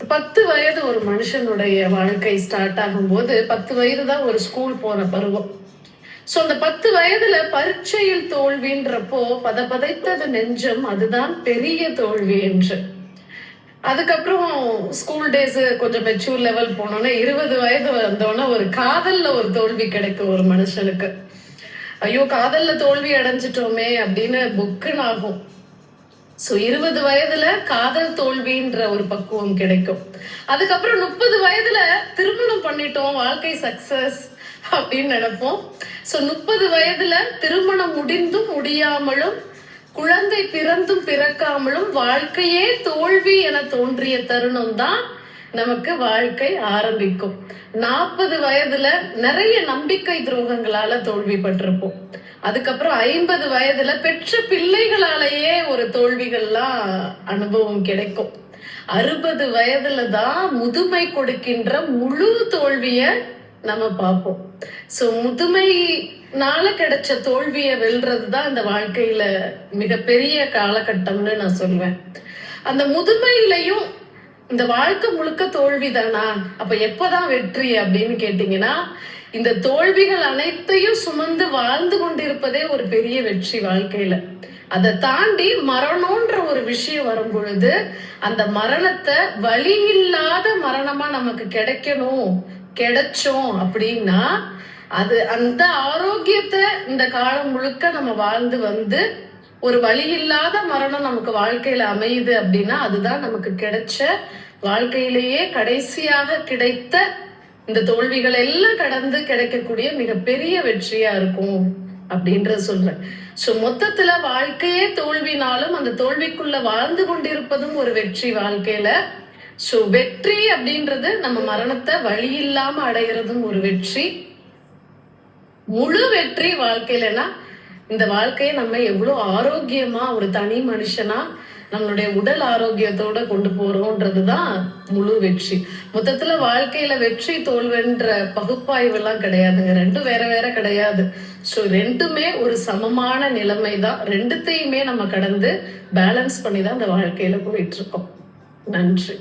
பத்து வயது ஒரு மனுஷனுடைய வாழ்க்கை ஸ்டார்ட் ஆகும்போது பத்து வயது தான் ஒரு ஸ்கூல் போன பருவம். ஸோ அந்த பத்து வயதுல பரீட்சையில் தோல்வின்றப்போ பத பதைத்தது நெஞ்சம் அதுதான் பெரிய தோல்வி என்று. அதுக்கப்புறம் ஸ்கூல் டேஸ் கொஞ்சம் மெச்சூர் லெவல் போனோன்னே இருபது வயது வந்தோடனே ஒரு காதல்ல ஒரு தோல்வி கிடைக்கும் ஒரு மனுஷனுக்கு. ஐயோ காதல்ல தோல்வி அடைஞ்சிட்டோமே அப்படின்னு புக்குன்னு ஆகும் சோ இருபது வயதுல காதல் தோல்வின்ற ஒரு பக்குவம் கிடைக்கும். அதுக்கப்புறம் முப்பது வயதுல திருமணம் பண்ணிட்டோம் வாழ்க்கை சக்சஸ் அப்படின்னு நினைப்போம். சோ முப்பது வயதுல திருமணம் முடிந்தும் முடியாமலும் குழந்தை பிறந்தும் பிறக்காமலும் வாழ்க்கையே தோல்வி என தோன்றிய தருணம் தான் நமக்கு வாழ்க்கை ஆரம்பிக்கும். நாற்பது வயதுல நிறைய நம்பிக்கை துரோகங்களால தோல்விப்பட்டிருப்போம். அதுக்கப்புறம் ஐம்பது வயதுல பெற்ற பிள்ளைகளாலேயே ஒரு தோல்விகள்லாம் அனுபவம் கிடைக்கும். அறுபது வயதுல தான் முதுமை கொடுக்கின்ற முழு தோல்விய நம்ம பார்ப்போம். சோ முதுமைனால கிடைச்ச தோல்வியை வெல்றது தான் இந்த வாழ்க்கையில மிகப்பெரிய காலகட்டம்னு நான் சொல்லுவேன் அந்த முதுமையிலையும் இந்த வாழ்க்கை முழுக்க தோல்வி தானா அப்ப எப்பதான் வெற்றி அப்படின்னு கேட்டீங்கன்னா இந்த தோல்விகள் அனைத்தையும் சுமந்து வாழ்ந்து கொண்டிருப்பதே ஒரு பெரிய வெற்றி வாழ்க்கையில. அதை தாண்டி மரணம்ன்ற ஒரு விஷயம் வரும் பொழுது அந்த மரணத்தை வழி இல்லாத மரணமா நமக்கு கிடைக்கணும் கிடைச்சோம் அப்படின்னா அது அந்த ஆரோக்கியத்தை இந்த காலம் முழுக்க நம்ம வாழ்ந்து வந்து ஒரு வழி இல்லாத மரணம் நமக்கு வாழ்க்கையில அமையுது அப்படின்னா அதுதான் நமக்கு கிடைச்ச வாழ்க்கையிலேயே கடைசியாக கிடைத்த இந்த தோல்விகள் எல்லாம் கடந்து கிடைக்கக்கூடிய மிகப்பெரிய வெற்றியா இருக்கும் அப்படின்றத சொல்றேன். சோ மொத்தத்துல வாழ்க்கையே தோல்வினாலும் அந்த தோல்விக்குள்ள வாழ்ந்து கொண்டிருப்பதும் ஒரு வெற்றி வாழ்க்கையில. சோ வெற்றி அப்படின்றது நம்ம மரணத்தை வழி இல்லாம அடைகிறதும் ஒரு வெற்றி. முழு வெற்றி வாழ்க்கையிலனா இந்த வாழ்க்கையை நம்ம எவ்வளோ ஆரோக்கியமா ஒரு தனி மனுஷனா நம்மளுடைய உடல் ஆரோக்கியத்தோட கொண்டு போறோம்ன்றதுதான் முழு வெற்றி. மொத்தத்துல வாழ்க்கையில வெற்றி தோல்வின்ற பகுப்பாய்வு எல்லாம் கிடையாதுங்க. ரெண்டும் வேற வேற கிடையாது. ஸோ ரெண்டுமே ஒரு சமமான நிலைமை தான் ரெண்டுத்தையுமே நம்ம கடந்து பேலன்ஸ் பண்ணி தான் இந்த வாழ்க்கையில போயிட்டு இருக்கோம். நன்றி.